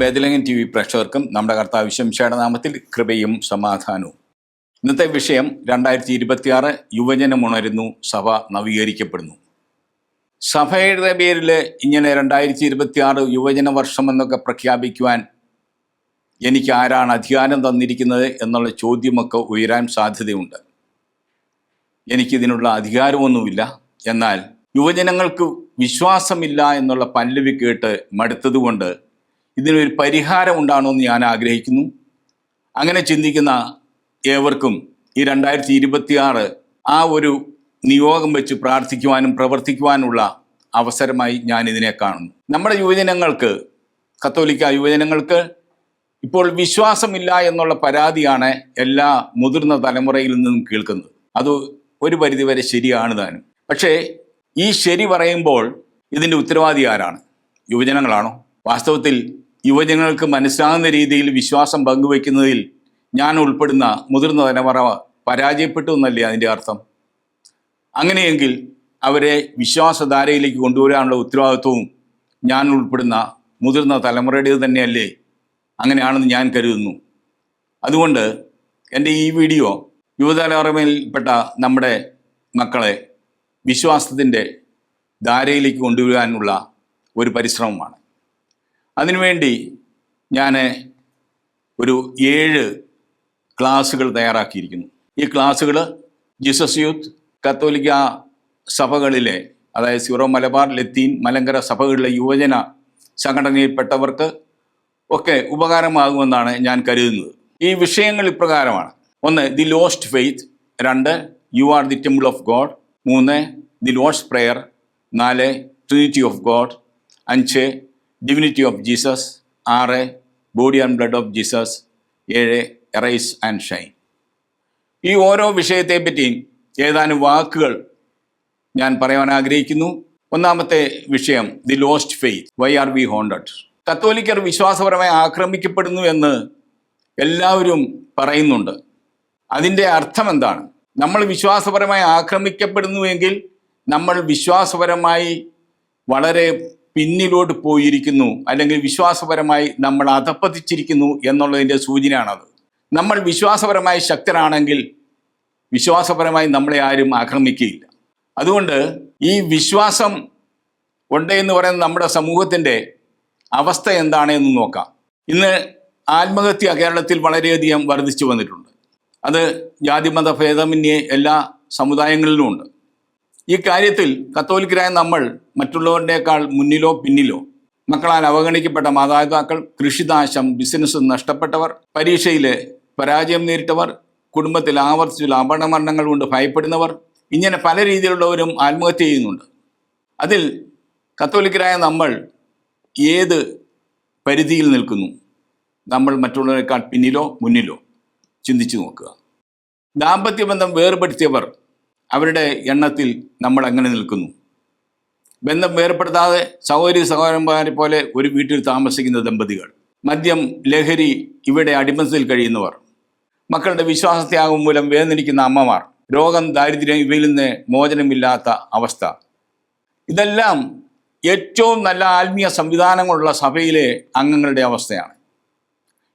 ബേദലങ്ങൻ T V പ്രേക്ഷകർക്കും നമ്മുടെ കർത്താവ് വിശംശയുടെ നാമത്തിൽ കൃപയും സമാധാനവും. ഇന്നത്തെ വിഷയം രണ്ടായിരത്തി ഇരുപത്തിയാറ് യുവജനം ഉണരുന്നു സഭ നവീകരിക്കപ്പെടുന്നു. സഭയുടെ പേരിൽ ഇങ്ങനെ രണ്ടായിരത്തി ഇരുപത്തിയാറ് യുവജന വർഷം എന്നൊക്കെ പ്രഖ്യാപിക്കുവാൻ എനിക്ക് ആരാണ് അധികാരം തന്നിരിക്കുന്നത് എന്നുള്ള ചോദ്യമൊക്കെ ഉയരാൻ സാധ്യതയുണ്ട്. എനിക്കിതിനുള്ള അധികാരമൊന്നുമില്ല. എന്നാൽ യുവജനങ്ങൾക്ക് വിശ്വാസമില്ല എന്നുള്ള പല്ലവി കേട്ട് മടുത്തതുകൊണ്ട് ഇതിനൊരു പരിഹാരം ഉണ്ടാണോ എന്ന് ഞാൻ ആഗ്രഹിക്കുന്നു. അങ്ങനെ ചിന്തിക്കുന്ന ഏവർക്കും ഈ രണ്ടായിരത്തി ഇരുപത്തിയാറ് ആ ഒരു നിയോഗം വെച്ച് പ്രാർത്ഥിക്കുവാനും പ്രവർത്തിക്കുവാനുള്ള അവസരമായി ഞാൻ ഇതിനെ കാണുന്നു. നമ്മുടെ യുവജനങ്ങൾക്ക് കത്തോലിക്ക യുവജനങ്ങൾക്ക് ഇപ്പോൾ വിശ്വാസമില്ല എന്നുള്ള പരാതിയാണ് എല്ലാ മുതിർന്ന തലമുറയിൽ നിന്നും കേൾക്കുന്നത്. അത് ഒരു പരിധിവരെ ശരിയാണ് താനും. പക്ഷേ ഈ ശരി പറയുമ്പോൾ ഇതിന്റെ ഉത്തരവാദി ആരാണ്? യുവജനങ്ങളാണോ? വാസ്തവത്തിൽ യുവജനങ്ങൾക്ക് മനസ്സിലാകുന്ന രീതിയിൽ വിശ്വാസം പങ്കുവയ്ക്കുന്നതിൽ ഞാൻ ഉൾപ്പെടുന്ന മുതിർന്ന തലമുറ പരാജയപ്പെട്ടു എന്നല്ലേ അതിന്റെ അർത്ഥം? അങ്ങനെയെങ്കിൽ അവരെ വിശ്വാസധാരയിലേക്ക് കൊണ്ടുവരാനുള്ള ഉത്തരവാദിത്വവും ഞാൻ ഉൾപ്പെടുന്ന മുതിർന്ന തലമുറയുടേത് തന്നെയല്ലേ? അങ്ങനെയാണെന്ന് ഞാൻ കരുതുന്നു. അതുകൊണ്ട് എന്റെ ഈ വീഡിയോ യുവതലമുറയിൽപ്പെട്ട നമ്മുടെ മക്കളെ വിശ്വാസത്തിന്റെ ധാരയിലേക്ക് കൊണ്ടുവരാനുള്ള ഒരു പരിശ്രമമാണ്. അതിനുവേണ്ടി ഞാൻ ഒരു ഏഴ് ക്ലാസ്സുകൾ തയ്യാറാക്കിയിരിക്കുന്നു. ഈ ക്ലാസ്സുകൾ ജീസസ് യൂത്ത് കത്തോലിക്ക സഭകളിലെ അതായത് സിറോ മലബാർ ലത്തീൻ മലങ്കര സഭകളിലെ യുവജന സംഘടനയിൽപ്പെട്ടവർക്ക് ഒക്കെ ഉപകാരമാകുമെന്നാണ് ഞാൻ കരുതുന്നത്. ഈ വിഷയങ്ങൾ ഇപ്രകാരമാണ്. ഒന്ന് ദി ലോസ്റ്റ് ഫെയ്ത്ത്. രണ്ട് you are the temple of God. മൂന്ന് ദി ലോസ്റ്റ് പ്രെയർ. നാല് ട്രിനിറ്റി ഓഫ് ഗോഡ്. അഞ്ച് ഡിവിനിറ്റി ഓഫ് ജീസസ് ആറ് body and blood of Jesus ഏഴ് എറൈസ് ആൻഡ് ഷൈൻ ഈ ഓരോ വിഷയത്തെ പറ്റിയും ഏതാനും വാക്കുകൾ ഞാൻ പറയാൻ ആഗ്രഹിക്കുന്നു. ഒന്നാമത്തെ വിഷയം the lost faith why are we haunted കത്തോലിക്കർ വിശ്വാസപരമായി ആക്രമിക്കപ്പെടുന്നു എന്ന് എല്ലാവരും പറയുന്നുണ്ട്. അതിന്റെ അർത്ഥം എന്താണ്? നമ്മൾ വിശ്വാസപരമായി ആക്രമിക്കപ്പെടുന്നുവെങ്കിൽ നമ്മൾ വിശ്വാസപരമായി വളരെ പിന്നിലോട്ട് പോയിരിക്കുന്നു അല്ലെങ്കിൽ വിശ്വാസപരമായി നമ്മൾ അധപ്പതിച്ചിരിക്കുന്നു എന്നുള്ളതിന്റെ സൂചനയാണത്. നമ്മൾ വിശ്വാസപരമായി ശക്തരാണെങ്കിൽ വിശ്വാസപരമായി നമ്മളെ ആരും ആക്രമിക്കുകയില്ല അതുകൊണ്ട് ഈ വിശ്വാസം ഉണ്ട് എന്ന് പറയുന്ന നമ്മുടെ സമൂഹത്തിന്റെ അവസ്ഥ എന്താണ് എന്ന് നോക്കാം. ഇന്ന് ആത്മഹത്യ കേരളത്തിൽ വളരെയധികം വർദ്ധിച്ചു വന്നിട്ടുണ്ട്. അത് ജാതിമത ഭേദമന്യേ എല്ലാ സമുദായങ്ങളിലും ഉണ്ട്. ഈ കാര്യത്തിൽ കത്തോലിക്കരായ നമ്മൾ മറ്റുള്ളവരുടേക്കാൾ മുന്നിലോ പിന്നിലോ മക്കളാൽ അവഗണിക്കപ്പെട്ട മാതാപിതാക്കൾ കൃഷിനാശം ബിസിനസ് നഷ്ടപ്പെട്ടവർ പരീക്ഷയിൽ പരാജയം നേരിട്ടവർ കുടുംബത്തിൽ ആവർത്തിച്ചുള്ള അപകടമരണങ്ങൾ കൊണ്ട് ഭയപ്പെടുന്നവർ ഇങ്ങനെ പല രീതിയിലുള്ളവരും ആത്മഹത്യ ചെയ്യുന്നുണ്ട്. അതിൽ കത്തോലിക്കരായ നമ്മൾ ഏത് പരിധിയിൽ നിൽക്കുന്നു? നമ്മൾ മറ്റുള്ളവരെക്കാൾ പിന്നിലോ മുന്നിലോ? ചിന്തിച്ചു നോക്കുക. ദാമ്പത്യബന്ധം വേർപെടുത്തിയവർ അവരുടെ എണ്ണത്തിൽ നമ്മൾ അങ്ങനെ നിൽക്കുന്നു? ബന്ധം വേർപ്പെടുത്താതെ സഹോദരി സഹോദരന്മാരെ പോലെ ഒരു വീട്ടിൽ താമസിക്കുന്ന ദമ്പതികൾ. മദ്യം ലഹരി ഇവിടെ അടിമത്തിൽ കഴിയുന്നവർ. മക്കളുടെ വിശ്വാസത്യാഗം മൂലം വേദനിക്കുന്ന അമ്മമാർ. രോഗം ദാരിദ്ര്യം ഇവയിൽ നിന്ന് മോചനമില്ലാത്ത അവസ്ഥ. ഇതെല്ലാം ഏറ്റവും നല്ല ആത്മീയ സംവിധാനങ്ങളുള്ള സഭയിലെ അംഗങ്ങളുടെ അവസ്ഥയാണ്.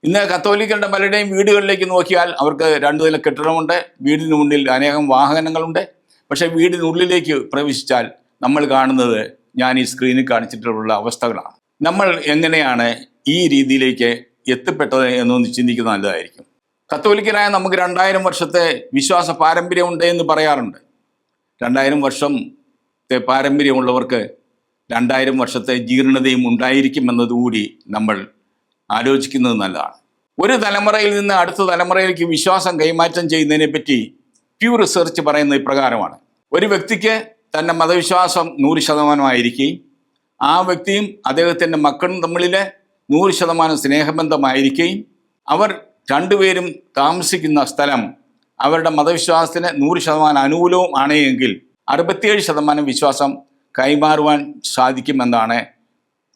ഇന്ന് കത്തോലിക്കരുടെ പലരുടെയും വീടുകളിലേക്ക് നോക്കിയാൽ അവർക്ക് രണ്ടു നില കെട്ടിടമുണ്ട്. വീടിന് മുന്നിൽ അനേകം വാഹനങ്ങളുണ്ട്. പക്ഷേ വീടിനുള്ളിലേക്ക് പ്രവേശിച്ചാൽ നമ്മൾ കാണുന്നത് ഞാൻ ഈ സ്ക്രീനിൽ കാണിച്ചിട്ടുള്ള അവസ്ഥകളാണ്. നമ്മൾ എങ്ങനെയാണ് ഈ രീതിയിലേക്ക് എത്തിപ്പെട്ടത് എന്നൊന്ന് ചിന്തിക്കുന്നത് നല്ലതായിരിക്കും. കത്തോലിക്കനായ നമുക്ക് രണ്ടായിരം വർഷത്തെ വിശ്വാസ പാരമ്പര്യമുണ്ട് എന്ന് പറയാറുണ്ട്. രണ്ടായിരം വർഷത്തെ പാരമ്പര്യമുള്ളവർക്ക് രണ്ടായിരം വർഷത്തെ ജീർണതയും ഉണ്ടായിരിക്കുമെന്നതുകൂടി നമ്മൾ ആലോചിക്കുന്നത് നല്ലതാണ്. ഒരു തലമുറയിൽ നിന്ന് അടുത്ത തലമുറയിലേക്ക് വിശ്വാസം കൈമാറ്റം ചെയ്യുന്നതിനെ പറ്റി പ്യൂ റിസർച്ച് പറയുന്നത് ഇപ്രകാരമാണ് ഒരു വ്യക്തിക്ക് തന്റെ മതവിശ്വാസം നൂറ് ശതമാനമായിരിക്കുകയും ആ വ്യക്തിയും അദ്ദേഹത്തിന്റെ മക്കളും തമ്മിൽ നൂറ് ശതമാനം സ്നേഹബന്ധമായിരിക്കുകയും അവർ രണ്ടുപേരും താമസിക്കുന്ന സ്ഥലം അവരുടെ മതവിശ്വാസത്തിന് നൂറ് ശതമാനം അനുകൂലവും ആണ് എങ്കിൽ അറുപത്തിയേഴ് ശതമാനം വിശ്വാസം കൈമാറുവാൻ സാധിക്കുമെന്നാണ്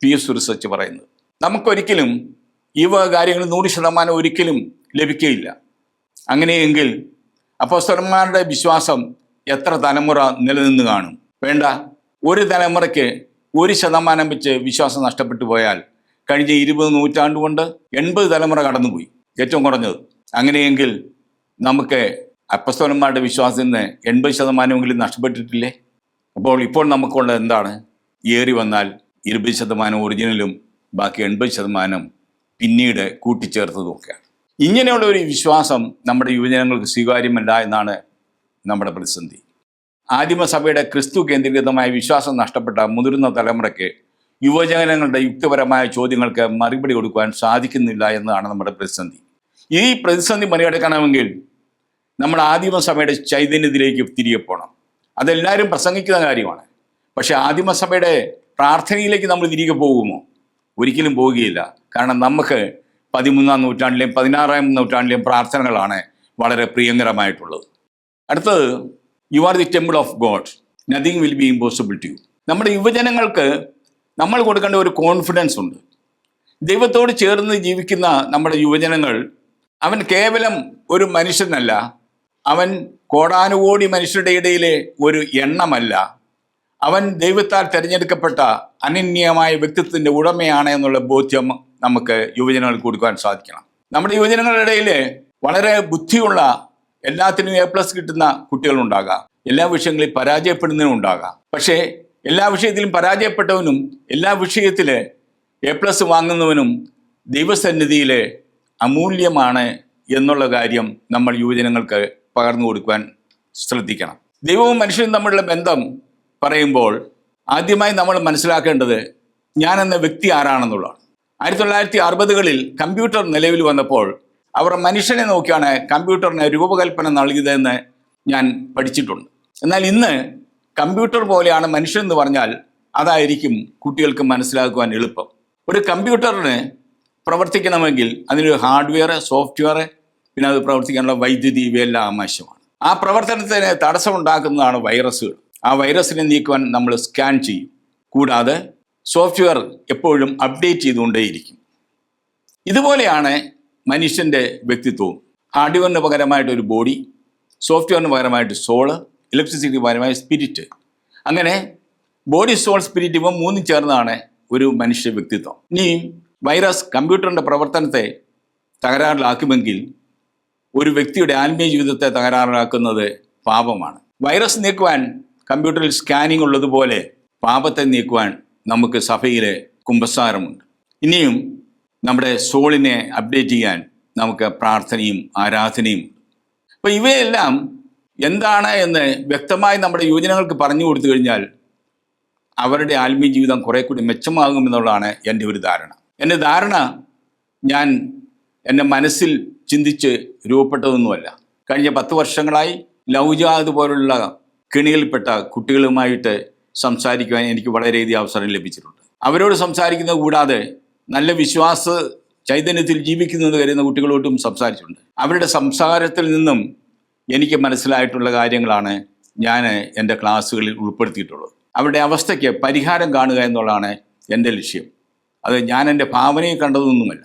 പി എസ് റിസർച്ച് പറയുന്നത്. നമുക്കൊരിക്കലും ഈ വക കാര്യങ്ങൾ നൂറ് ശതമാനം ഒരിക്കലും ലഭിക്കുകയില്ല അങ്ങനെയെങ്കിൽ അപ്പോസ്തലന്മാരുടെ വിശ്വാസം എത്ര തലമുറ നിലനിന്ന് കാണും? വേണ്ട. ഒരു തലമുറയ്ക്ക് ഒരു ശതമാനം വെച്ച് വിശ്വാസം നഷ്ടപ്പെട്ടു പോയാൽ കഴിഞ്ഞ ഇരുപത് നൂറ്റാണ്ട് കൊണ്ട് എൺപത് തലമുറ കടന്നുപോയി ഏറ്റവും കുറഞ്ഞത്. അങ്ങനെയെങ്കിൽ നമുക്ക് അപ്പസ്തോലന്മാരുടെ വിശ്വാസത്തിൽ നിന്ന് എൺപത് ശതമാനമെങ്കിലും നഷ്ടപ്പെട്ടിട്ടില്ലേ? അപ്പോൾ ഇപ്പോൾ നമുക്കുള്ളത് എന്താണ്? ഏറി വന്നാൽ ഇരുപത് ശതമാനം ഒറിജിനലും ബാക്കി എൺപത് ശതമാനം പിന്നീട് കൂട്ടിച്ചേർത്തതുമൊക്കെയാണ്. ഇങ്ങനെയുള്ള ഒരു വിശ്വാസം നമ്മുടെ യുവജനങ്ങൾക്ക് സ്വീകാര്യമല്ല എന്നാണ് നമ്മുടെ പ്രതിസന്ധി. ആദിമസഭയുടെ ക്രിസ്തു കേന്ദ്രീകൃതമായ വിശ്വാസം നഷ്ടപ്പെട്ട മുതിർന്ന തലമുറയ്ക്ക് യുവജനങ്ങളുടെ യുക്തിപരമായ ചോദ്യങ്ങൾക്ക് മറുപടി കൊടുക്കുവാൻ സാധിക്കുന്നില്ല എന്നതാണ് നമ്മുടെ പ്രതിസന്ധി. ഈ പ്രതിസന്ധി മറികടക്കണമെങ്കിൽ നമ്മൾ ആദിമസഭയുടെ ചൈതന്യത്തിലേക്ക് തിരികെ പോകണം. അതെല്ലാവരും പ്രസംഗിക്കുന്ന കാര്യമാണ്. പക്ഷേ ആദിമസഭയുടെ പ്രാർത്ഥനയിലേക്ക് നമ്മൾ തിരികെ പോകുമോ? ഒരിക്കലും പോവുകയില്ല കാരണം നമുക്ക് പതിമൂന്നാം നൂറ്റാണ്ടിലെയും പതിനാറാം നൂറ്റാണ്ടിലെയും പ്രാർത്ഥനകളാണ് വളരെ പ്രിയങ്കരമായിട്ടുള്ളത്. അടുത്തത് you are the temple of God nothing will be impossible to you നമ്മുടെ യുവജനങ്ങൾക്ക് നമ്മൾ കൊടുക്കേണ്ട ഒരു കോൺഫിഡൻസ് ഉണ്ട്. ദൈവത്തോട് ചേർന്ന് ജീവിക്കുന്ന നമ്മുടെ യുവജനങ്ങൾ അവൻ കേവലം ഒരു മനുഷ്യനല്ല. അവൻ കോടാനുകോടി മനുഷ്യരുടെ ഇടയിലെ ഒരു എണ്ണമല്ല. അവൻ ദൈവത്താൽ തിരഞ്ഞെടുക്കപ്പെട്ട അനന്യമായ വ്യക്തിത്വത്തിന്റെ ഉടമയാണ് എന്നുള്ള ബോധ്യം നമുക്ക് യുവജനങ്ങൾക്ക് കൊടുക്കാൻ സാധിക്കണം. നമ്മുടെ യുവജനങ്ങളുടെ ഇടയിൽ വളരെ ബുദ്ധിയുള്ള എല്ലാത്തിനും എ പ്ലസ് കിട്ടുന്ന കുട്ടികളുണ്ടാകാം. എല്ലാ വിഷയങ്ങളിൽ പരാജയപ്പെടുന്നതിനും ഉണ്ടാകാം. പക്ഷേ എല്ലാ വിഷയത്തിലും പരാജയപ്പെട്ടവനും എല്ലാ വിഷയത്തിൽ എ പ്ലസ് വാങ്ങുന്നവനും ദൈവസന്നിധിയിൽ അമൂല്യമാണ് എന്നുള്ള കാര്യം നമ്മൾ യുവജനങ്ങൾക്ക് പകർന്നു കൊടുക്കുവാൻ ശ്രദ്ധിക്കണം. ദൈവവും മനുഷ്യനും തമ്മിലുള്ള ബന്ധം പറയുമ്പോൾ ആദ്യമായി നമ്മൾ മനസ്സിലാക്കേണ്ടത് ഞാൻ എന്ന വ്യക്തി ആരാണെന്നുള്ളതാണ്. ആയിരത്തി തൊള്ളായിരത്തി അറുപതുകളിൽ കമ്പ്യൂട്ടർ നിലവിൽ വന്നപ്പോൾ അവർ മനുഷ്യനെ നോക്കിയാണ് കമ്പ്യൂട്ടറിന് രൂപകൽപ്പന നൽകിയതെന്ന് ഞാൻ പഠിച്ചിട്ടുണ്ട്. എന്നാൽ ഇന്ന് കമ്പ്യൂട്ടർ പോലെയാണ് മനുഷ്യൻ എന്ന് പറഞ്ഞാൽ അതായിരിക്കും കുട്ടികൾക്ക് മനസ്സിലാക്കുവാൻ എളുപ്പം. ഒരു കമ്പ്യൂട്ടറിന് പ്രവർത്തിക്കണമെങ്കിൽ അതിനൊരു ഹാർഡ്വെയർ സോഫ്റ്റ്വെയർ പിന്നെ അത് പ്രവർത്തിക്കാനുള്ള വൈദ്യുതി ഇവയെല്ലാം ആവശ്യമാണ്. ആ പ്രവർത്തനത്തിന് തടസ്സമുണ്ടാക്കുന്നതാണ് വൈറസുകൾ. ആ വൈറസിനെ നീക്കുവാൻ നമ്മൾ സ്കാൻ ചെയ്യും. കൂടാതെ സോഫ്റ്റ്വെയർ എപ്പോഴും അപ്ഡേറ്റ് ചെയ്തുകൊണ്ടേയിരിക്കും. ഇതുപോലെയാണ് മനുഷ്യന്റെ വ്യക്തിത്വവും. ഹാർഡ്വെയറിന് പകരമായിട്ട് ഒരു ബോഡി സോഫ്റ്റ്വെയറിന് പകരമായിട്ട് സോൾ ഇലക്ട്രിസിറ്റിക്ക് പകരമായ സ്പിരിറ്റ്. അങ്ങനെ ബോഡി സോൾ സ്പിരിറ്റ് ഇവ മൂന്നും ചേർന്നാണ് ഒരു മനുഷ്യ വ്യക്തിത്വം. ഇനി വൈറസ് കമ്പ്യൂട്ടറിന്റെ പ്രവർത്തനത്തെ തകരാറിലാക്കുമെങ്കിൽ ഒരു വ്യക്തിയുടെ ആത്മീയ ജീവിതത്തെ തകരാറിലാക്കുന്നത് പാപമാണ്. വൈറസ് നീക്കുവാൻ കമ്പ്യൂട്ടറിൽ സ്കാനിംഗ് ഉള്ളതുപോലെ പാപത്തെ നീക്കുവാൻ നമുക്ക് സഭയിലെ കുമ്പസാരമുണ്ട്. ഇനിയും നമ്മുടെ സോളിനെ അപ്ഡേറ്റ് ചെയ്യാൻ നമുക്ക് പ്രാർത്ഥനയും ആരാധനയും അപ്പോൾ ഇവയെല്ലാം എന്താണ് എന്ന് വ്യക്തമായി നമ്മുടെ യുവജനങ്ങൾക്ക് പറഞ്ഞു കൊടുത്തു കഴിഞ്ഞാൽ അവരുടെ ആത്മീയ ജീവിതം കുറെ കൂടി മെച്ചമാകുമെന്നുള്ളതാണ് എന്റെ ഒരു ധാരണ. എന്റെ ധാരണ ഞാൻ എന്റെ മനസ്സിൽ ചിന്തിച്ച് രൂപപ്പെട്ടതൊന്നുമല്ല. കഴിഞ്ഞ പത്ത് വർഷങ്ങളായി ലൗജാദ് പോലുള്ള കെണികളിൽപ്പെട്ട കുട്ടികളുമായിട്ട് സംസാരിക്കുവാൻ എനിക്ക് വളരെയധികം അവസരം ലഭിച്ചിട്ടുണ്ട്. അവരോട് സംസാരിക്കുന്നത് കൂടാതെ നല്ല വിശ്വാസ ചൈതന്യത്തിൽ ജീവിക്കുന്നത് കരുതുന്ന കുട്ടികളോട്ടും സംസാരിച്ചിട്ടുണ്ട്. അവരുടെ സംസാരത്തിൽ നിന്നും എനിക്ക് മനസ്സിലായിട്ടുള്ള കാര്യങ്ങളാണ് ഞാൻ എന്റെ ക്ലാസ്സുകളിൽ ഉൾപ്പെടുത്തിയിട്ടുള്ളത്. അവരുടെ അവസ്ഥയ്ക്ക് പരിഹാരം കാണുക എന്നുള്ളതാണ് എന്റെ ലക്ഷ്യം. അത് ഞാൻ എന്റെ ഭാവനയിൽ കണ്ടതൊന്നുമല്ല.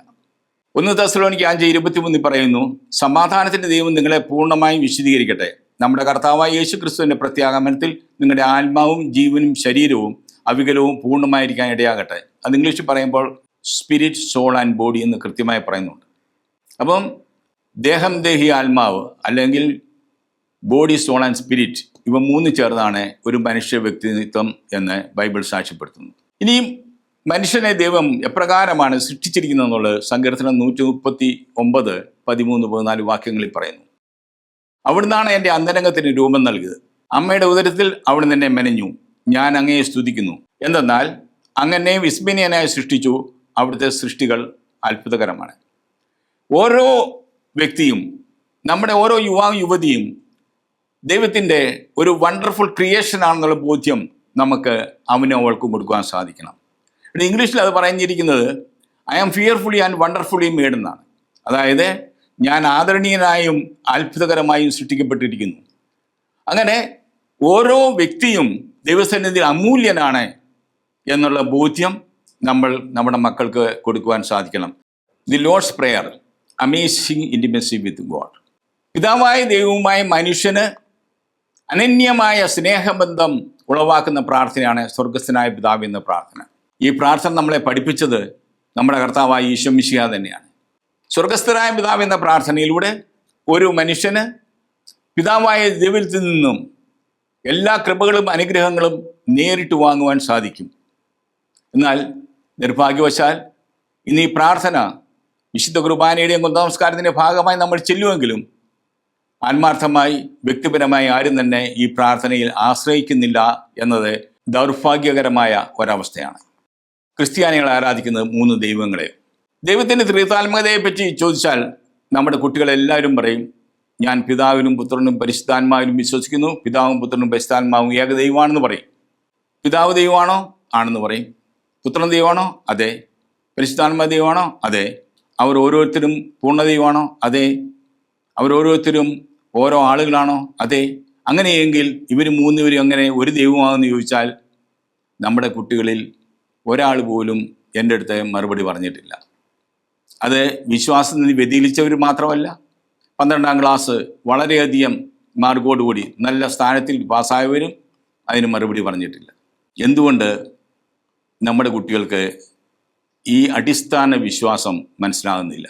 ഒന്ന് തസ്ലോണിക്ക് അഞ്ച് ഇരുപത്തിമൂന്നിൽ പറയുന്നു സമാധാനത്തിന്റെ ദൈവം നിങ്ങളെ പൂർണമായും വിശദീകരിക്കട്ടെ നമ്മുടെ കർത്താവായ യേശു ക്രിസ്തുവിന്റെ പ്രത്യാഗമനത്തിൽ നിങ്ങളുടെ ആത്മാവും ജീവനും ശരീരവും അവികലവും പൂർണമായിരിക്കാൻ ഇടയാകട്ടെ. അത് ഇംഗ്ലീഷിൽ പറയുമ്പോൾ സ്പിരിറ്റ് സോൾ ആൻഡ് ബോഡി എന്ന് കൃത്യമായി പറയുന്നുണ്ട്. അപ്പം ദേഹം ദേഹി ആത്മാവ് അല്ലെങ്കിൽ ബോഡി സോൾ ആൻഡ് സ്പിരിറ്റ് ഇവ മൂന്ന് ചേർന്നാണ് ഒരു മനുഷ്യ വ്യക്തിത്വം എന്ന് ബൈബിൾ സാക്ഷ്യപ്പെടുത്തുന്നു ഇനിയും മനുഷ്യനെ ദൈവം എപ്രകാരമാണ് സൃഷ്ടിച്ചിരിക്കുന്നത് എന്നുള്ളത് സങ്കീർത്തനം നൂറ്റി മുപ്പത്തി ഒമ്പത് പതിമൂന്ന് പതിനാല് വാക്യങ്ങളിൽ പറയുന്നു. അവിടുന്നാണ് എന്റെ അന്തരംഗത്തിന് രൂപം നൽകിയത്. അമ്മയുടെ ഉദരത്തിൽ അവിടുന്ന് എന്നെ മെനഞ്ഞു. ഞാൻ അങ്ങയെ സ്തുതിക്കുന്നു. എന്തെന്നാൽ അങ്ങനെ വിസ്മയനായി സൃഷ്ടിച്ചു അവിടുത്തെ സൃഷ്ടികൾ അത്ഭുതകരമാണ്. ഓരോ വ്യക്തിയും നമ്മുടെ ഓരോ യുവാ യുവതിയും ദൈവത്തിന്റെ ഒരു വണ്ടർഫുൾ ക്രിയേഷൻ ആണെന്നുള്ള ബോധ്യം നമുക്ക് അവനും അവൾക്കും കൊടുക്കുവാൻ സാധിക്കണം. ഇംഗ്ലീഷിൽ അത് പറഞ്ഞിരിക്കുന്നത് I am fearfully and wonderfully made എന്നാണ്. അതായത് ഞാൻ ആദരണീയനായും അത്ഭുതകരമായും സൃഷ്ടിക്കപ്പെട്ടിരിക്കുന്നു. അങ്ങനെ ഓരോ വ്യക്തിയും ദൈവസന്നിധി അമൂല്യനാണ് എന്നുള്ള ബോധ്യം നമ്മൾ നമ്മുടെ മക്കൾക്ക് കൊടുക്കുവാൻ സാധിക്കണം. The Lord's prayer amazing intimacy with God. പിതാവായ ദൈവവുമായ മനുഷ്യന് അനന്യമായ സ്നേഹബന്ധം ഉളവാക്കുന്ന പ്രാർത്ഥനയാണ് സ്വർഗസ്ഥനായ പിതാവ് എന്ന പ്രാർത്ഥന. ഈ പ്രാർത്ഥന നമ്മളെ പഠിപ്പിച്ചത് നമ്മുടെ കർത്താവായ ഈശോ തന്നെയാണ്. സ്വർഗസ്ഥരായ പിതാവ് എന്ന പ്രാർത്ഥനയിലൂടെ ഒരു മനുഷ്യന് പിതാവായ ദൈവത്തിൽ നിന്നും എല്ലാ കൃപകളും അനുഗ്രഹങ്ങളും നേരിട്ട് വാങ്ങുവാൻ സാധിക്കും. എന്നാൽ നിർഭാഗ്യവശാൽ ഇന്ന് ഈ പ്രാർത്ഥന വിശുദ്ധ കുർബാനയുടെയും കുന്തനമസ്കാരത്തിന്റെ ഭാഗമായി നമ്മൾ ചെല്ലുമെങ്കിലും ആത്മാർത്ഥമായി വ്യക്തിപരമായി ആരും തന്നെ ഈ പ്രാർത്ഥനയിൽ ആശ്രയിക്കുന്നില്ല എന്നത് ദൗർഭാഗ്യകരമായ ഒരവസ്ഥയാണ്. ക്രിസ്ത്യാനികൾ ആരാധിക്കുന്നത് മൂന്ന് ദൈവങ്ങളെ ദൈവത്തിന്റെ ത്രിതാത്മകതയെപ്പറ്റി ചോദിച്ചാൽ നമ്മുടെ കുട്ടികളെല്ലാവരും പറയും ഞാൻ പിതാവിനും പുത്രനും പരിശുദ്ധാത്മാവിനും വിശ്വസിക്കുന്നു. പിതാവും പുത്രനും പരിശുദ്ധാത്മാവും ഏക ദൈവമാണെന്ന് പറയും. പിതാവ് ദൈവമാണോ? ആണെന്ന് പറയും. പുത്രൻ ദൈവമാണോ? അതെ. പരിശുദ്ധാത്മ ദൈവമാണോ? അതെ. അവർ ഓരോരുത്തരും പൂർണ ദൈവമാണോ? അതെ. അവർ ഓരോരുത്തരും ഓരോ ആളുകളാണോ? അതെ. അങ്ങനെയെങ്കിൽ ഇവർ മൂന്നുപേരും അങ്ങനെ ഒരു ദൈവമാണെന്ന് ചോദിച്ചാൽ നമ്മുടെ കുട്ടികളിൽ ഒരാൾ പോലും എന്റെ അടുത്ത് മറുപടി പറഞ്ഞിട്ടില്ല. അത് വിശ്വാസത്തിൽ നിന്ന് വ്യതിചലിച്ചവർ മാത്രമല്ല. പന്ത്രണ്ടാം ക്ലാസ് വളരെയധികം മാർഗോടുകൂടി നല്ല സ്ഥാനത്തിൽ പാസ്സായവരും അതിന് മറുപടി പറഞ്ഞിട്ടില്ല. എന്തുകൊണ്ട് നമ്മുടെ കുട്ടികൾക്ക് ഈ അടിസ്ഥാന വിശ്വാസം മനസ്സിലാകുന്നില്ല?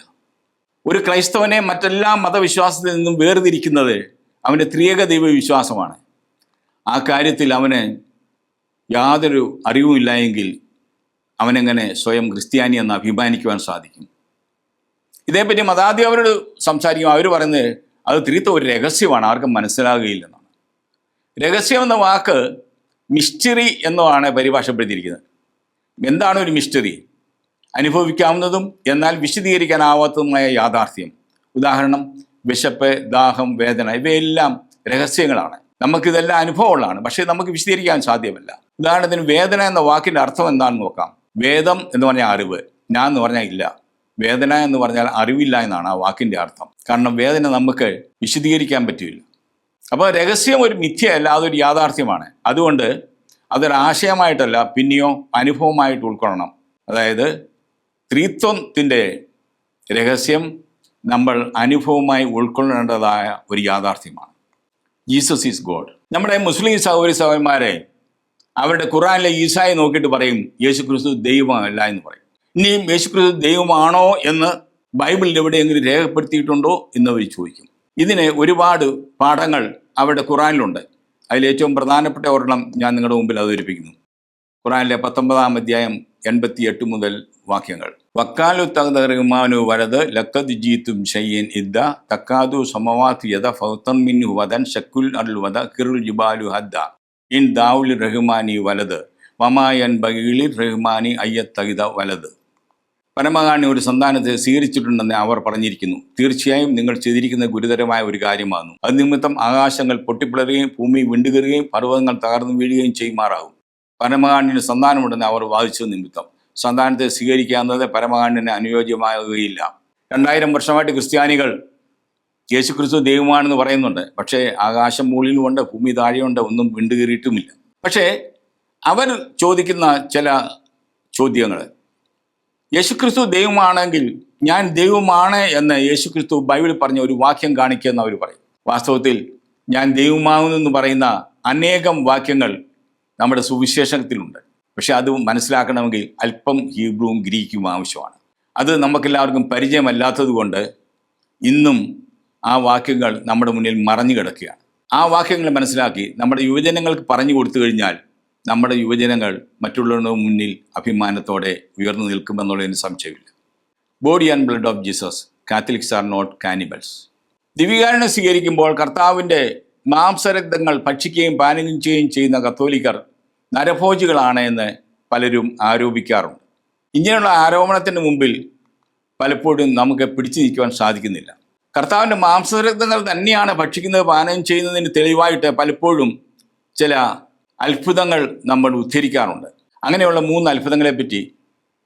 ഒരു ക്രൈസ്തവനെ മറ്റെല്ലാ മതവിശ്വാസത്തിൽ നിന്നും വേർതിരിക്കുന്നത് അവന്റെ ത്രിയേക ദൈവ വിശ്വാസമാണ് ആ കാര്യത്തിൽ അവന് യാതൊരു അറിവുമില്ല എങ്കിൽ അവനെങ്ങനെ സ്വയം ക്രിസ്ത്യാനി എന്ന് അഭിമാനിക്കുവാൻ സാധിക്കും? ഇതേപ്പറ്റി മതാദി അവരോട് സംസാരിക്കും അവർ പറയുന്നത് അത് തിരുത്ത ഒരു രഹസ്യമാണ് ആർക്കും മനസ്സിലാകുകയില്ലെന്നാണ്. രഹസ്യം എന്ന വാക്ക് മിസ്റ്ററി എന്നാണ് പരിഭാഷപ്പെടുത്തിയിരിക്കുന്നത്. എന്താണ് ഒരു മിസ്റ്ററി? അനുഭവിക്കാവുന്നതും എന്നാൽ വിശദീകരിക്കാനാവാത്തതുമായ യാഥാർത്ഥ്യം. ഉദാഹരണം വിശപ്പ് ദാഹം വേദന ഇവയെല്ലാം രഹസ്യങ്ങളാണ്. നമുക്കിതെല്ലാം അനുഭവമുള്ളതാണ് പക്ഷേ നമുക്ക് വിശദീകരിക്കാൻ സാധ്യമല്ല. ഉദാഹരണത്തിന് വേദന എന്ന വാക്കിന്റെ അർത്ഥം എന്താണെന്ന് നോക്കാം. വേദം എന്ന് പറഞ്ഞാൽ അറിവ്. ഞാൻ എന്ന് പറഞ്ഞാൽ ഇല്ല. വേദന എന്ന് പറഞ്ഞാൽ അറിവില്ല എന്നാണ് ആ വാക്കിന്റെ അർത്ഥം. കാരണം വേദന നമുക്ക് വിശദീകരിക്കാൻ പറ്റില്ല. അപ്പോൾ രഹസ്യം ഒരു മിഥ്യയല്ല അതൊരു യാഥാർത്ഥ്യമാണ്. അതുകൊണ്ട് അതൊരു ആശയമായിട്ടല്ല പിന്നെയോ അനുഭവമായിട്ട് ഉൾക്കൊള്ളണം. അതായത് സ്ത്രീത്വത്തിന്റെ രഹസ്യം നമ്മൾ അനുഭവമായി ഉൾക്കൊള്ളേണ്ടതായ ഒരു യാഥാർത്ഥ്യമാണ്. Jesus is God. നമ്മുടെ മുസ്ലിം സഹോദരി സഹോദരന്മാരെ അവരുടെ ഖുറാനിലെ ഈസായെ നോക്കിയിട്ട് പറയും യേശു ക്രിസ്തു ദൈവമല്ല എന്ന് പറയും. ഇനിയും യേശുക്രി ദൈവമാണോ എന്ന് ബൈബിളിൽ എവിടെയെങ്കിലും രേഖപ്പെടുത്തിയിട്ടുണ്ടോ എന്നവർ ചോദിക്കും. ഇതിന് ഒരുപാട് പാഠങ്ങൾ അവരുടെ ഖുറാനിലുണ്ട്. അതിലേറ്റവും പ്രധാനപ്പെട്ട ഒരെണ്ണം ഞാൻ നിങ്ങളുടെ മുമ്പിൽ അവതരിപ്പിക്കുന്നു. ഖുറാനിലെ പത്തൊമ്പതാം അധ്യായം എൺപത്തി എട്ട് മുതൽ വാക്യങ്ങൾ. വക്കാലു തകതറിമാനു വരത് ലക്കത് ജീത്തും ഷയ്യൻ ഇദ്ദ തക്കാതു സമവാത്ത് യഥ ഫൗത്തൻ മിന്നു Watan ഷക്കുൽ Al vada കിറുൽ ജുബാലു ഹദ്ദ in ദാവുൽ Rahmani വലത് വമായൻ ബഗീലി റഹ്മാനി അയ്യത്തകിത വലത് പരമകാണി ഒരു സന്താനത്തെ സ്വീകരിച്ചിട്ടുണ്ടെന്ന് അവർ പറഞ്ഞിരിക്കുന്നു. തീർച്ചയായും നിങ്ങൾ ചെയ്തിരിക്കുന്ന ഗുരുതരമായ ഒരു കാര്യമാണ് അത് നിമിത്തം ആകാശങ്ങൾ പൊട്ടിപ്പിളരുകയും ഭൂമി വിണ്ടുകീറുകയും പർവതങ്ങൾ തകർന്നു വീഴുകയും ചെയ്യുമാറാകും. പരമകാണ്ഡിന് സന്താനമുണ്ടെന്ന് അവർ വാദിച്ചത് നിമിത്തം. സന്താനത്തെ സ്വീകരിക്കാവുന്നത് പരമകാണ്ഡിന് അനുയോജ്യമാകുകയില്ല. രണ്ടായിരം വർഷമായിട്ട് ക്രിസ്ത്യാനികൾ യേശു ക്രിസ്തു ദൈവമാണെന്ന് പറയുന്നുണ്ട്. പക്ഷേ ആകാശം മുകളിലുമുണ്ട് ഭൂമി താഴെയുണ്ട് ഒന്നും വിണ്ടുകീറിയിട്ടുമില്ല പക്ഷേ അവർ ചോദിക്കുന്ന ചില ചോദ്യങ്ങൾ. യേശുക്രിസ്തു ദൈവമാണെങ്കിൽ ഞാൻ ദൈവമാണ് എന്ന് യേശുക്രിസ്തു ബൈബിളിൽ പറഞ്ഞ ഒരു വാക്യം കാണിക്കുമെന്ന് അവർ പറയും. വാസ്തവത്തിൽ ഞാൻ ദൈവമാകുന്നെന്ന് പറയുന്ന അനേകം വാക്യങ്ങൾ നമ്മുടെ സുവിശേഷത്തിലുണ്ട് പക്ഷെ അത് മനസ്സിലാക്കണമെങ്കിൽ അല്പം ഹീബ്രുവും ഗ്രീക്കും ആവശ്യമാണ്. അത് നമുക്കെല്ലാവർക്കും പരിചയമല്ലാത്തത് കൊണ്ട് ഇന്നും ആ വാക്യങ്ങൾ നമ്മുടെ മുന്നിൽ മറഞ്ഞു കിടക്കുകയാണ് ആ വാക്യങ്ങൾ മനസ്സിലാക്കി നമ്മുടെ യുവജനങ്ങൾക്ക് പറഞ്ഞു കൊടുത്തു കഴിഞ്ഞാൽ നമ്മുടെ യുവജനങ്ങൾ മറ്റുള്ളവരുടെ മുന്നിൽ അഭിമാനത്തോടെ ഉയർന്നു നിൽക്കുമെന്നുള്ളതിന് സംശയമില്ല. Body and blood of Jesus Catholics are not cannibals ദിവികാരണം സ്വീകരിക്കുമ്പോൾ കർത്താവിന്റെ മാംസരക്തങ്ങൾ ഭക്ഷിക്കുകയും പാനിക്കുകയും ചെയ്യുകയും ചെയ്യുന്ന കത്തോലിക്കർ നരഭോജികളാണ് എന്ന് പലരും ആരോപിക്കാറുണ്ട്. ഇങ്ങനെയുള്ള ആരോപണത്തിന് മുമ്പിൽ പലപ്പോഴും നമുക്ക് പിടിച്ചു നിൽക്കുവാൻ സാധിക്കുന്നില്ല. കർത്താവിന്റെ മാംസരക്തങ്ങൾ തന്നെയാണ് ഭക്ഷിക്കുന്നത് പാനം ചെയ്യുന്നതിന് തെളിവായിട്ട് പലപ്പോഴും ചില അത്ഭുതങ്ങൾ നമ്മൾ ഉദ്ധരിക്കാറുണ്ട് അങ്ങനെയുള്ള മൂന്ന് അത്ഭുതങ്ങളെ പറ്റി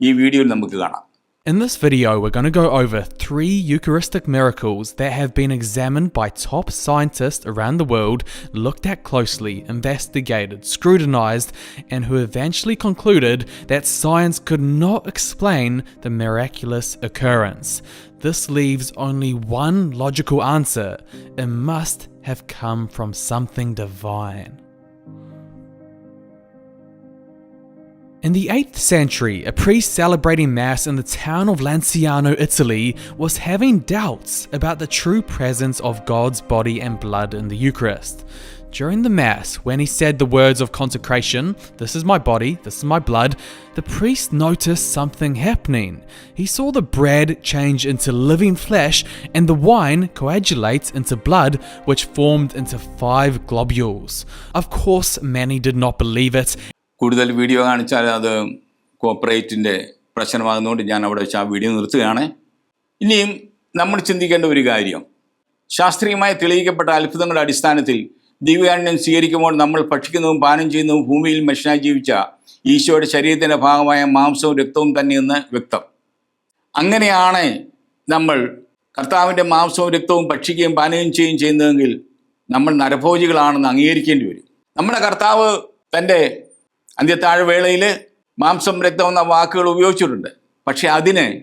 ഈ വീഡിയോയിൽ നമുക്ക് കാണാം In this video, we're going to go over three Eucharistic miracles that have been examined by top scientists around the world, looked at closely, investigated, scrutinized, and who eventually concluded that science could not explain the miraculous occurrence. This leaves only one logical answer it must have come from something divine. In the 8th century, a priest celebrating Mass in the town of Lanciano, Italy, was having doubts about the true presence of God's body and blood in the Eucharist. During the Mass, when he said the words of consecration, This is my body, this is my blood, the priest noticed something happening. He saw the bread change into living flesh and the wine coagulate into blood, which formed into five globules. Of course, many did not believe it കൂടുതൽ video കാണിച്ചാൽ അത് കോപ്പറേറ്റിന്റെ പ്രശ്നമാകുന്നതുകൊണ്ട് ഞാൻ അവിടെ വെച്ച് ആ video നിർത്തുകയാണ്. ഇനിയും നമ്മൾ ചിന്തിക്കേണ്ട ഒരു കാര്യം. ശാസ്ത്രീയമായി തെളിയിക്കപ്പെട്ട അത്ഭുതങ്ങളുടെ അടിസ്ഥാനത്തിൽ ദിവ്യാന്യം സ്വീകരിക്കുമ്പോൾ നമ്മൾ ഭക്ഷിക്കുന്നതും പാനം ചെയ്യുന്നതും ഭൂമിയിൽ മനുഷ്യനായി ജീവിച്ച ഈശോയുടെ ശരീരത്തിന്റെ ഭാഗമായ മാംസവും രക്തവും തന്നെയെന്ന് വ്യക്തം. അങ്ങനെയാണ് നമ്മൾ കർത്താവിന്റെ മാംസവും രക്തവും ഭക്ഷിക്കുകയും പാനവും ചെയ്യുകയും ചെയ്യുന്നതെങ്കിൽ നമ്മൾ നരഭോജികളാണെന്ന് അംഗീകരിക്കേണ്ടി വരും. നമ്മുടെ കർത്താവ് തന്റെ അന്ത്യത്താഴ വേളയിൽ മാംസം രക്തം എന്ന വാക്കുകൾ ഉപയോഗിച്ചിട്ടുണ്ട്. പക്ഷെ അതിന്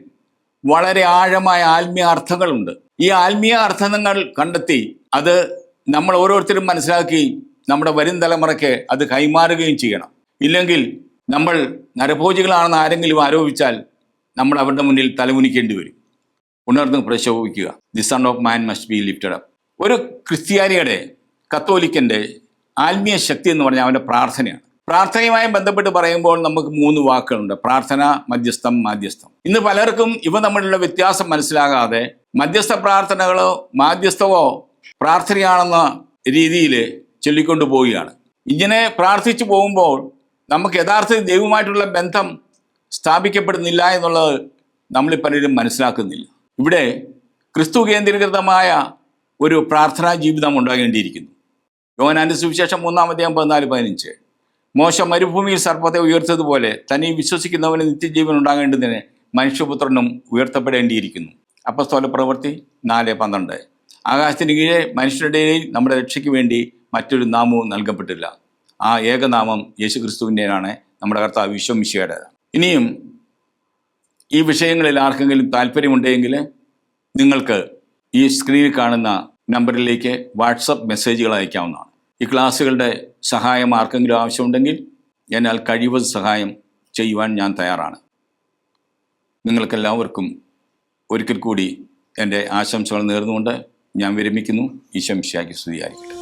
വളരെ ആഴമായ ആത്മീയ അർത്ഥങ്ങളുണ്ട്. ഈ ആത്മീയ അർത്ഥങ്ങൾ കണ്ടെത്തി അത് നമ്മൾ ഓരോരുത്തരും മനസ്സിലാക്കി നമ്മുടെ വരും തലമുറയ്ക്ക് അത് കൈമാറുകയും ചെയ്യണം. ഇല്ലെങ്കിൽ നമ്മൾ നരഭോജികളാണെന്ന് ആരെങ്കിലും ആരോപിച്ചാൽ നമ്മൾ അവരുടെ മുന്നിൽ തലമുനിക്കേണ്ടി വരും. ഉണർന്ന് പ്രശോഭിക്കുക. The son of man must be lifted up ഒരു ക്രിസ്ത്യാനിയുടെ കത്തോലിക്കന്റെ ആത്മീയ ശക്തി എന്ന് പറഞ്ഞാൽ അവന്റെ പ്രാർത്ഥനയാണ്. പ്രാർത്ഥനയുമായി ബന്ധപ്പെട്ട് പറയുമ്പോൾ നമുക്ക് മൂന്ന് വാക്കുകളുണ്ട്. പ്രാർത്ഥന മധ്യസ്ഥം മാധ്യസ്ഥം. ഇന്ന് പലർക്കും ഇവ തമ്മിലുള്ള വ്യത്യാസം മനസ്സിലാകാതെ മധ്യസ്ഥ പ്രാർത്ഥനകളോ മാധ്യസ്ഥവോ പ്രാർത്ഥനയാണെന്ന രീതിയിൽ ചൊല്ലിക്കൊണ്ടു പോവുകയാണ്. ഇങ്ങനെ പ്രാർത്ഥിച്ചു പോകുമ്പോൾ നമുക്ക് യഥാർത്ഥത്തിൽ ദൈവമായിട്ടുള്ള ബന്ധം സ്ഥാപിക്കപ്പെടുന്നില്ല എന്നുള്ളത് നമ്മളിൽ പലരും മനസ്സിലാക്കുന്നില്ല. ഇവിടെ ക്രിസ്തു കേന്ദ്രീകൃതമായ ഒരു പ്രാർത്ഥനാ ജീവിതം ഉണ്ടാകേണ്ടിയിരിക്കുന്നു. യോനാന്റെ സുവിശേഷം മൂന്നാമധ്യായം പതിനാല് പതിനഞ്ച്. മോശം മരുഭൂമിയിൽ സർപ്പത്തെ ഉയർത്തതുപോലെ തന്നെ വിശ്വസിക്കുന്നവന് നിത്യജീവൻ ഉണ്ടാകേണ്ടതിന് മനുഷ്യപുത്രനും ഉയർത്തപ്പെടേണ്ടിയിരിക്കുന്നു. അപ്പസ്തോല പ്രവൃത്തി നാല് പന്ത്രണ്ട്. ആകാശത്തിന് കീഴെ മനുഷ്യരുടെ നമ്മുടെ രക്ഷയ്ക്ക് വേണ്ടി മറ്റൊരു നാമവും നൽകപ്പെട്ടില്ല. ആ ഏകനാമം യേശു ക്രിസ്തുവിന്റെതാണ് നമ്മുടെ കർത്താവ് വിശ്വമിശയുടെ ഇനിയും ഈ വിഷയങ്ങളിൽ ആർക്കെങ്കിലും താല്പര്യമുണ്ടെങ്കിൽ നിങ്ങൾക്ക് ഈ സ്ക്രീനിൽ കാണുന്ന നമ്പറിലേക്ക് വാട്സപ്പ് മെസ്സേജുകൾ അയക്കാവുന്നതാണ്. ഈ ക്ലാസ്സുകളുടെ സഹായം ആർക്കെങ്കിലും ആവശ്യമുണ്ടെങ്കിൽ എന്നാൽ കഴിവത് സഹായം ചെയ്യുവാൻ ഞാൻ തയ്യാറാണ്. നിങ്ങൾക്കെല്ലാവർക്കും ഒരിക്കൽ കൂടി എന്റെ ആശംസകൾ നേർന്നുകൊണ്ട് ഞാൻ വിരമിക്കുന്നു. ഈശംശയാക്കി സ്തുതിയായിരിക്കട്ടെ.